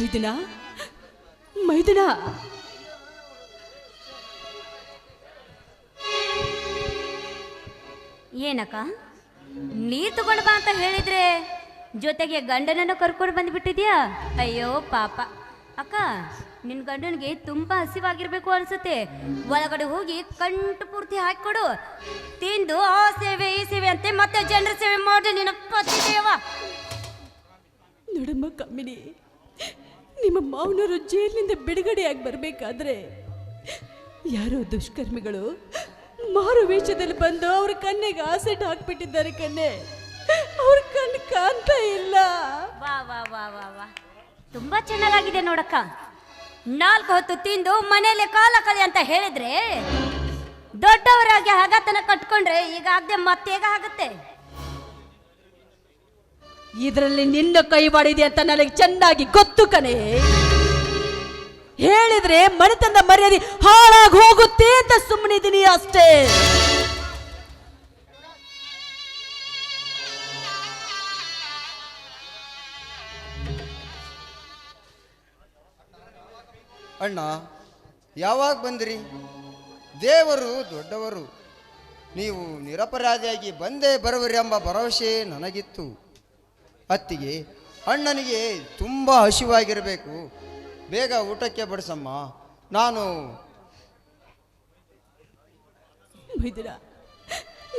ಮೈದುನ? ಮೈದುನ? ಏನಕ್ಕ? ನೀರ್ ತಗೊಂಡ್ ಬಾ ಅಂತ ಹೇಳಿದ್ರೆ ಜೊತೆಗೆ ಗಂಡನನ್ನು ಕರ್ಕೊಂಡು ಬಂದ್ಬಿಟ್ಟಿದ್ಯಾ? ಅಯ್ಯೋ ಪಾಪ. ಅಕ್ಕ ನಿನ್ ಗಂಡನಿಗೆ ತುಂಬಾ ಹಸಿವಾಗಿರ್ಬೇಕು ಅನ್ಸುತ್ತೆ. ಒಳಗಡೆ ಹೋಗಿ ಕಂಟು ಪೂರ್ತಿ ಹಾಕಿಕೊಡು. ತಿಂದು ಆ ಸೇವೆ ಈ ಸೇವೆ ಅಂತೆ ಮತ್ತೆ ಜನರ ಸೇವೆ ಮಾಡಿ ನಿನ್ನ ಪತಿದೇವ ನೋಡಮ್ಮ ಕಮ್ಮಿನಿ ನಿಮ್ಮ ಮಾವನವರು ಜೈಲಿನಿಂದ ಬಿಡುಗಡೆಯಾಗಿ ಬರಬೇಕಾದ್ರೆ ಯಾರೋ ದುಷ್ಕರ್ಮಿಗಳು ಮಾರು ವೇಷದಲ್ಲಿ ಬಂದು ಅವ್ರ ಕಣ್ಣಿಗೆ ಆಸೆಟ್ ಹಾಕ್ಬಿಟ್ಟಿದ್ದಾರೆ ಕಣ್ಣೆ. ಅವ್ರ ಕಣ್ಣು ಕಾಣ್ತಾ ಇಲ್ಲ. ವಾ ವಾ ವಾ ವಾ ವಾ. ತುಂಬಾ ಚೆನ್ನಾಗಿದೆ ನೋಡಕ್ಕ. ನಾಲ್ಕು ಹೊತ್ತು ತಿಂದು ಮನೆಯಲ್ಲಿ ಕಾಲ ಕಳಿ ಅಂತ ಹೇಳಿದ್ರೆ ದೊಡ್ಡವರಾಗಿ ಹಗತನ ಕಟ್ಕೊಂಡ್ರೆ ಈಗ ಆಗದೆ ಮತ್ತೆ ಆಗುತ್ತೆ. ಇದರಲ್ಲಿ ನಿನ್ನ ಕೈವಾಡಿದೆ ಅಂತ ನನಗೆ ಚೆನ್ನಾಗಿ ಗೊತ್ತು ಕಣೆ. ಹೇಳಿದ್ರೆ ಮನೆತಂದ ಮರ್ಯಾದೆ ಹಾಳಾಗಿ ಹೋಗುತ್ತೆ ಅಂತ ಸುಮ್ಮನಿದ್ದೀನಿ ಅಷ್ಟೇ. ಅಣ್ಣ, ಯಾವಾಗ ಬಂದ್ರಿ? ದೇವರು ದೊಡ್ಡವರು. ನೀವು ನಿರಪರಾಧಿಯಾಗಿ ಬಂದೇ ಬರುವಿರಿ ಎಂಬ ಭರವಸೆ ನನಗಿತ್ತು. ಅತ್ತಿಗೆ ಅಣ್ಣನಿಗೆ ತುಂಬ ಹಸಿವಾಗಿರಬೇಕು. ಬೇಗ ಊಟಕ್ಕೆ ಬಡಿಸಮ್ಮ. ನಾನು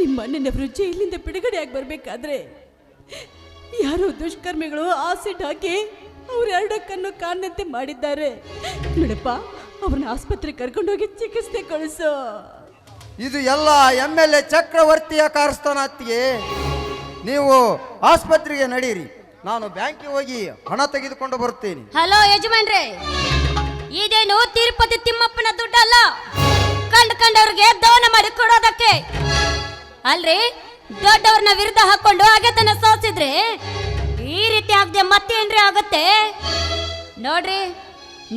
ನಿಮ್ಮ ಅಣ್ಣನವರು ಇಲ್ಲಿಂದ ಬಿಡುಗಡೆಯಾಗಿ ಬರಬೇಕಾದ್ರೆ ಯಾರು ದುಷ್ಕರ್ಮಿಗಳು ಆಸಿಡ್ ಹಾಕಿ ಅವ್ರ ಕಣ್ಣು ಕಾಣಂತೆ ಮಾಡಿದ್ದಾರೆ. ಬಿಡಪ್ಪ ಅವ್ರನ್ನ ಆಸ್ಪತ್ರೆಗೆ ಕರ್ಕೊಂಡೋಗಿ ಚಿಕಿತ್ಸೆ ಕಳಿಸು. ಇದು ಎಲ್ಲ ಎಂ ಎಲ್ ಎ ಚಕ್ರವರ್ತಿಯ ಕಾರ್ಸ್ಥಾನ ಅತ್ತಿಗೆ. ನೀವು ಆಸ್ಪತ್ರೆಗೆ ನಡೀರಿ. ನಾನು ಬ್ಯಾಂಕಿಗೆ ಹೋಗಿ ಹಣ ತೆಗೆದುಕೊಂಡು ಬರುತ್ತೇನೆ. ಹಲೋ ಯಜಮಾನ್ರೆ, ಇದೇನು ತಿರುಪತಿ ತಿಮ್ಮಪ್ಪನ ದುಡ್ಡಲ್ಲ? ಕಂಡು ಕಂಡವ್ರಿಗೆ ದವನ ಮಾಡಿ ಕೊಡೋದಕ್ಕೆ. ಅಲ್ರಿ, ದೊಡ್ಡವ್ರನ್ನ ವಿರುದ್ಧ ಹಾಕೊಂಡು ಅಗೆತನ ಸೋಸಿದ್ರೆ ಈ ರೀತಿ ಆಗದೆ ಮತ್ತೇನ್ರಿ ಆಗುತ್ತೆ? ನೋಡ್ರಿ,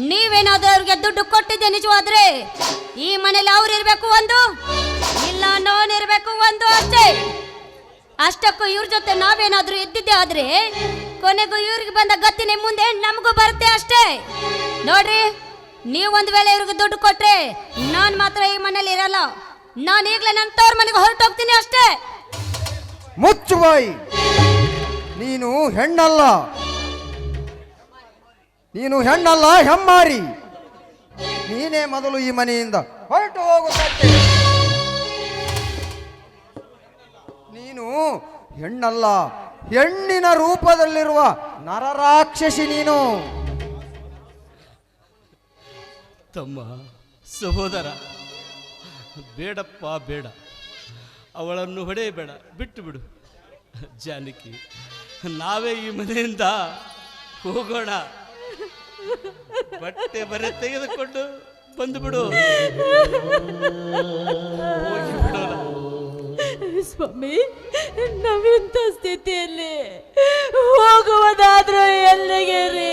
ನೀವೇನಾದ್ರೂ ಅವ್ರಿಗೆ ದುಡ್ಡು ಕೊಟ್ಟಿದ್ದೆ ನಿಜವಾದ್ರೆ, ಈ ಮನೇಲಿ ಅವ್ರು ಇರ್ಬೇಕು ಒಂದು, ಇಲ್ಲ ನೋನ್ ಇರ್ಬೇಕು ಒಂದು ಅಷ್ಟೇ. ಅಷ್ಟಕ್ಕೂ ಇವ್ರ ಜೊತೆ ನಾವೇನಾದ್ರೂ ಇದ್ದಿದ್ದೆ ಆದ್ರೆ ಕೊನೆಗೂ ಇವ್ರಿಗೆ ಬಂದ ಗತ್ತಿನ ಮುಂದೆ ನಮಗೂ ಬರುತ್ತೆ ಅಷ್ಟೇ. ನೋಡ್ರಿ, ನೀವು ಒಂದ್ ವೇಳೆ ಇವ್ರಿಗೆ ದುಡ್ಡು ಕೊಟ್ರೆ ನಾನ್ ಮಾತ್ರ ಈ ಮನೇಲಿ ಇರಲ್ಲ. ನಾನು ಈಗಲೇ ನನ್ನ ತವ್ರ ಮನೆಗೆ ಹೊರಟೋಗ್ತೀನಿ ಅಷ್ಟೇ. ಮುಚ್ಚು ಬಾಯಿ ನೀನು ಹೆಣ್ಣಲ್ಲ. ನೀನು ಹೆಣ್ಣಲ್ಲ, ಹೆಮ್ಮಾರಿ. ನೀನೇ ಮೊದಲು ಈ ಮನೆಯಿಂದ ಹೊರಟು ಹೋಗುತ್ತಕ್ಕೆ ನೀನು ಹೆಣ್ಣಲ್ಲ ಹೆಣ್ಣಿನ ರೂಪದಲ್ಲಿರುವ ನರರಾಕ್ಷಸಿ ನೀನು. ತಮ್ಮ ಸಹೋದರ ಬೇಡಪ್ಪ ಬೇಡ. ಅವಳನ್ನು ಹೊಡೆಯಬೇಡ ಬಿಟ್ಟು ಬಿಡು ಜಾನಕಿ ನಾವೇ ಈ ಮನೆಯಿಂದ ಹೋಗೋಣ. ಬಟ್ಟೆ ಬರೆ ತೆಗೆದುಕೊಂಡು ಬಂದು ಬಿಡು ಸ್ವಾಮಿ ನಾವಿಂಥ ಸ್ಥಿತಿಯಲ್ಲಿ ಹೋಗುವುದಾದ್ರೂ ಎಲ್ಲಿಗೆ ರೀ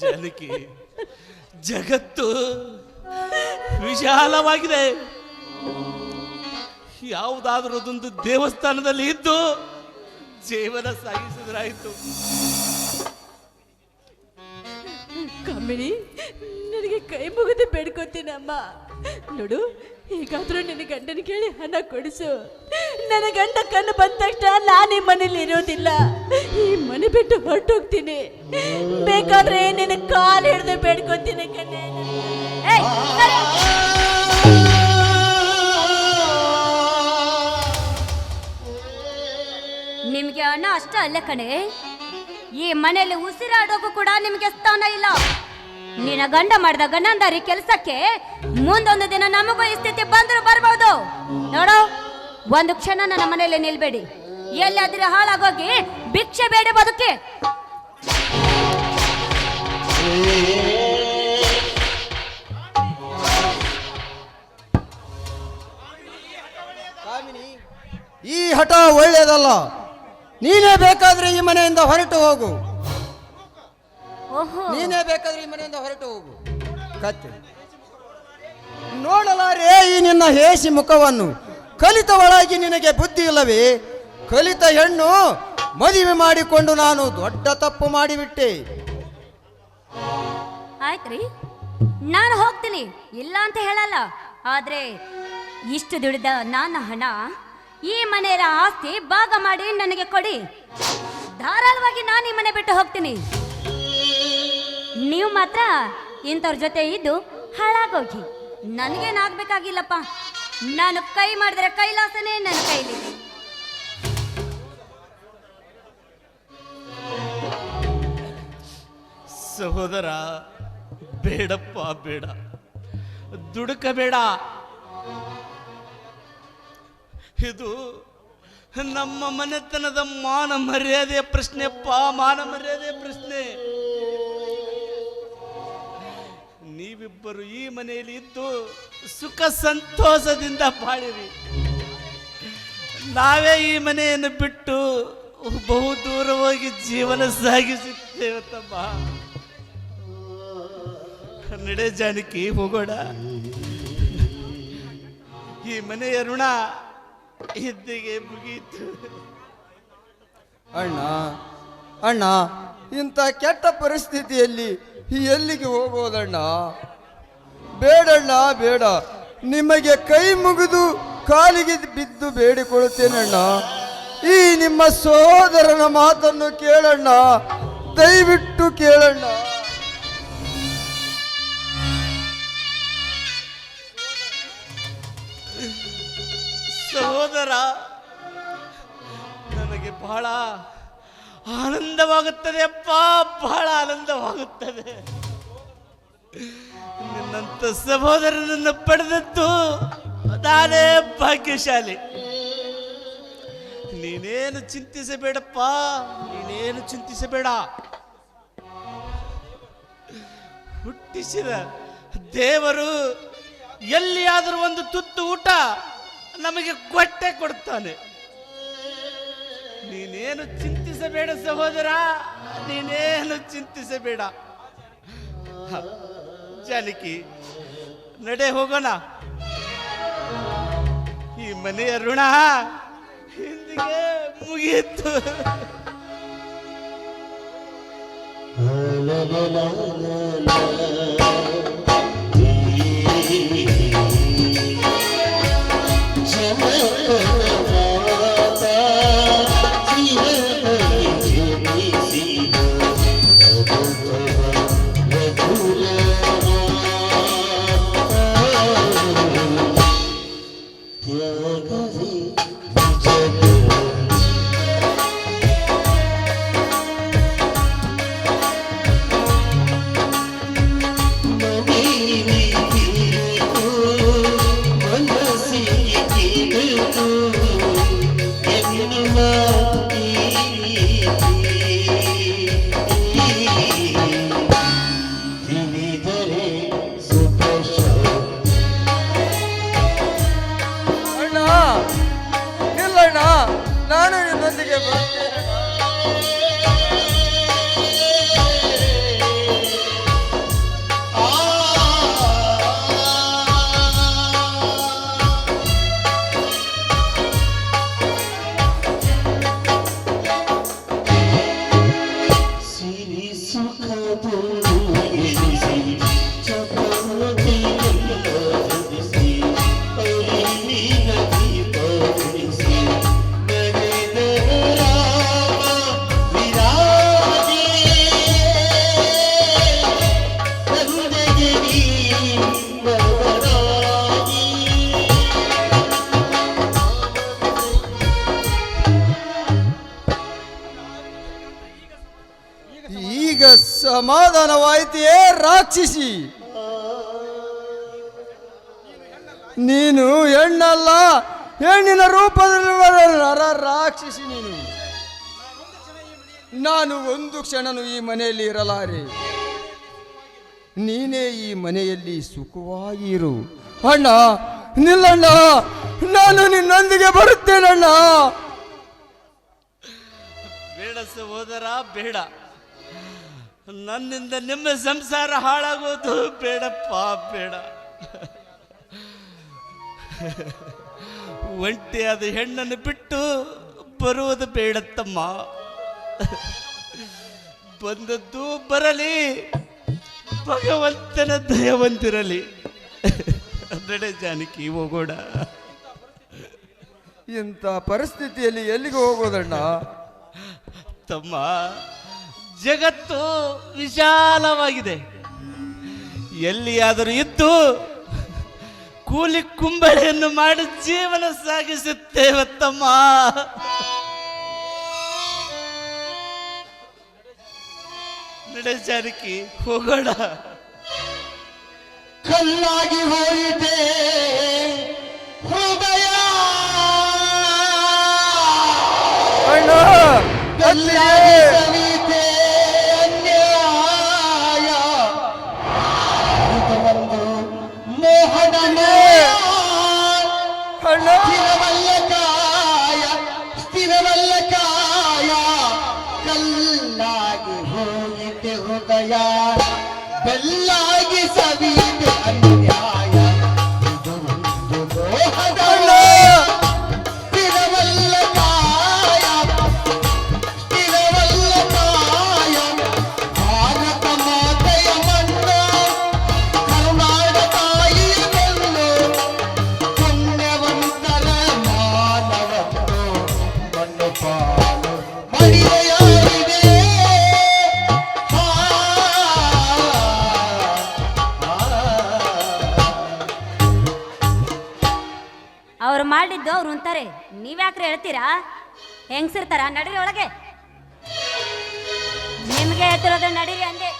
ಜಾನಕಿ, ಜಗತ್ತು ವಿಶಾಲವಾಗಿದೆ. ಯಾವುದಾದ್ರೂ ಅದೊಂದು ದೇವಸ್ಥಾನದಲ್ಲಿ ಇದ್ದು ಜೀವನ ಸಾಗಿಸಿದ್ರಾಯ್ತು ಕಮ್ಮಿಣಿ ನನಗೆ ಕೈ ಮುಗಿದು ಬೇಡ್ಕೋತೀನಮ್ಮ. ನೋಡು ಈಗಾದ್ರೂ ನಿನ್ನ ಗಂಡನ ಕೇಳಿ ಹಣ ಕೊಡಿಸು. ನನ್ನ ಗಂಡ ಕಣ್ಣು ಬಂದ ತಕ್ಷಣ ನಾನು ಈ ಮನೇಲಿ ಇರೋದಿಲ್ಲ. ಈ ಮನೆ ಬಿಟ್ಟು ಹೊರಟೋಗ್ತೀನಿ. ಬೇಕಾದ್ರೆ ನಿನ್ನ ಕಾಲು ಹಿಡಿದು ಬೇಡ್ಕೋತೀನಿ ಕಣ್ಣೆ. ನಿಮ್ಗೆ ಹಣ ಅಷ್ಟ ಅಲ್ಲ ಕಣೆ. ಈ ಮನೆಯಲ್ಲಿ ಉಸಿರಾಡೋಕು ಕೂಡ ನಿಮ್ಗೆ ಸ್ಥಾನ ಇಲ್ಲ. ನಿನ್ನ ಗಂಡ ಮಾಡಿದ ಗಂಡಂದಾರಿ ಕೆಲಸಕ್ಕೆ ಮುಂದೊಂದು ದಿನ ನಮಗೂ ಈ ಸ್ಥಿತಿ ಬಂದ್ರು ಬರ್ಬೋದು. ನೋಡು, ಒಂದು ಕ್ಷಣ ನನ್ನ ಮನೆಯಲ್ಲಿ ನಿಲ್ಬೇಡಿ. ಎಲ್ಲಾದ್ರೆ ಹಾಳಾಗೋಗಿ ಭಿಕ್ಷೆ ಬೇಡ ಬದುಕಿ. ಈ ಹಠ ಒಳ್ಳೆಯದಲ್ಲ. ನೀನೇ ಬೇಕಾದ್ರೆ ಈ ಮನೆಯಿಂದ ಹೊರಟು ಹೋಗು. ನೀನೇ ಬೇಕಾದ್ರೆ ಈ ಮನೆಯಿಂದ ಹೊರಟು ಹೋಗು. ಕತ್ತೆ. ನೋಡಲಾರೆ ಈ ನಿನ್ನ ಹೇಸಿ ಮುಖವನ್ನು. ಕಲಿತವಳಾಗಿ ನಿನಗೆ ಬುದ್ಧಿ ಇಲ್ಲವೇ? ಕಲಿತ ಹೆಣ್ಣು ಮದುವೆ ಮಾಡಿಕೊಂಡು ನಾನು ದೊಡ್ಡ ತಪ್ಪು ಮಾಡಿಬಿಟ್ಟೆ. ಆಯ್ತ್ರಿ. ನಾನು ಹೋಗ್ತೀನಿ. ಇಲ್ಲ ಅಂತ ಹೇಳಲ್ಲ. ಆದ್ರೆ ಇಷ್ಟು ದುಡಿದ ನನ್ನ ಹಣ ಈ ಮನೆಯ ಆಸ್ತಿ ಭಾಗ ಮಾಡಿ ನನಗೆ ಕೊಡಿ. ಧಾರಾಳವಾಗಿ ನಾನು ಈ ಮನೆ ಬಿಟ್ಟು ಹೋಗ್ತೀನಿ. ನೀವು ಮಾತ್ರ ಇಂಥವ್ರ ಜೊತೆ ಇದ್ದು ಹಾಳಾಗೋಗಿ. ನನಗೇನಾಗ್ಬೇಕಾಗಿಲ್ಲಪ್ಪ? ನಾನು ಕೈ ಮಾಡಿದ್ರೆ ಕೈಲಾಸನೇ ನನ್ನ ಕೈಲಿ. ಸಹೋದರ, ಬೇಡಪ್ಪ, ಬೇಡ. ದುಡುಕಬೇಡ. ಇದು ನಮ್ಮ ಮನೆತನದ ಮಾನ ಮರ್ಯಾದೆಯ ಪ್ರಶ್ನೆಪ್ಪ ಮಾನ ಮರ್ಯಾದೆಯ ಪ್ರಶ್ನೆ. ನೀವಿಬ್ಬರು ಈ ಮನೆಯಲ್ಲಿ ಇದ್ದು ಸುಖ ಸಂತೋಷದಿಂದ ಬಾಳಿರಿ. ನಾವೇ ಈ ಮನೆಯನ್ನು ಬಿಟ್ಟು ಬಹು ದೂರ ಹೋಗಿ ಜೀವನ ಸಾಗಿಸುತ್ತೇವೆ ತಮ್ಮ. ನಡೆ ಜಾನಕಿ ಹೋಗೋಣ. ಈ ಮನೆಯ ಋಣ ಇದ್ದಿಗೆ ಮುಗೀತು ಅಣ್ಣ ಅಣ್ಣ. ಇಂಥ ಕೆಟ್ಟ ಪರಿಸ್ಥಿತಿಯಲ್ಲಿ ಎಲ್ಲಿಗೆ ಹೋಗೋದಣ್ಣ? ಬೇಡಣ್ಣ, ಬೇಡ. ನಿಮಗೆ ಕೈ ಮುಗಿದು ಕಾಲಿಗೆ ಬಿದ್ದು ಬೇಡಿಕೊಳ್ಳುತ್ತೇನಣ್ಣ? ಈ ನಿಮ್ಮ ಸಹೋದರನ ಮಾತನ್ನು ಕೇಳಣ್ಣ. ದಯವಿಟ್ಟು ಕೇಳಣ್ಣ. ಸಹೋದರ, ನನಗೆ ಬಹಳ ಆನಂದವಾಗುತ್ತದೆ ಅಪ್ಪ, ಬಹಳ ಆನಂದವಾಗುತ್ತದೆ. ನಿನ್ನಂತ ಸಹೋದರನನ್ನು ಪಡೆದದ್ದು ತಾನೇ ಭಾಗ್ಯಶಾಲಿ. ನೀನೇನು ಚಿಂತಿಸಬೇಡಪ್ಪ, ನೀನೇನು ಚಿಂತಿಸಬೇಡ. ಹುಟ್ಟಿಸಿದ ದೇವರು ಎಲ್ಲಿಯಾದರೂ ಒಂದು ತುತ್ತು ಊಟ ನಮಗೆ ಕೊಟ್ಟೆ ಕೊಡ್ತಾನೆ. ನೀನೇನು ಚಿಂತಿಸಬೇಡ ಸಹೋದರ ನೀನೇನು ಚಿಂತಿಸಬೇಡ. ಜಾಲಿಕಿ ನಡೆ ಹೋಗೋಣ. ಈ ಮನೆಯ ಋಣ ಹಿಂದಿಗೆ ಮುಗಿಯಿತು. ಅಣ್ಣ ಈಗ ಸಮಾಧಾನವಾಯಿತೆಯೇ ರಾಕ್ಷಿಸಿ? ನೀನು ಹೆಣ್ಣಲ್ಲ, ಹೆಣ್ಣಿನ ರೂಪದಲ್ಲಿ ರಾಕ್ಷಿಸಿ ನರ ರಾಕ್ಷಸಿ ನೀನು. ನಾನು ಒಂದು ಕ್ಷಣನು ಈ ಮನೆಯಲ್ಲಿ ಇರಲಾರೆ. ನೀನೇ ಈ ಮನೆಯಲ್ಲಿ ಸುಖವಾಗಿರು ಅಣ್ಣ, ನಿಲ್ಲಣ್ಣ, ನಾನು ನಿನ್ನೊಂದಿಗೆ ಬರುತ್ತೇನಣ್ಣ. ಬೇಡ ಸಹೋದರ, ಬೇಡ. ನನ್ನಿಂದ ನಿಮ್ಮ ಸಂಸಾರ ಹಾಳಾಗೋದು ಬೇಡಪ್ಪ ಬೇಡ. ಒಂಟಿಯಾದ ಹೆಣ್ಣನ್ನು ಬಿಟ್ಟು ಬರುವುದು ಬೇಡ ತಮ್ಮ ಬಂದದ್ದು ಬರಲಿ ಭಗವಂತನ ದಯವಂತಿರಲಿ ನಡೆ ಜಾನಕಿ ಹೋಗೋಣ ಇಂಥ ಪರಿಸ್ಥಿತಿಯಲ್ಲಿ ಎಲ್ಲಿಗೆ ಹೋಗೋದಣ್ಣ? ತಮ್ಮ ಜಗತ್ತು ವಿಶಾಲವಾಗಿದೆ. ಎಲ್ಲಿಯಾದರೂ ಇದ್ದು ಕೂಲಿ ಕುಂಬಳೆಯನ್ನು ಮಾಡಿ ಜೀವನ ಸಾಗಿಸುತ್ತೇವೆ ತಮ್ಮ. ನಡೆ ಜಾನಕಿ ಹೋಗೋಣ. ಕಲ್ಲಾಗಿ ಹೋಯಿತೆ ಹೃದಯ. ಅಣ್ಣ ಕಲ್ಲಾಗಿ ಸವಿತೆ. ಅಂತಾರೆ. ನೀವ್ಯಾಕ್ರೆ ಹೇಳ್ತೀರಾ? ಹೆಂಗ್ಸಿರ್ತಾರ? ನಡೀರಿ ಒಳಗೆ. ನಿಮ್ಗೆ ಹೇಳ್ತಿರೋದು ನಡೀರಿ ಅಂದೆ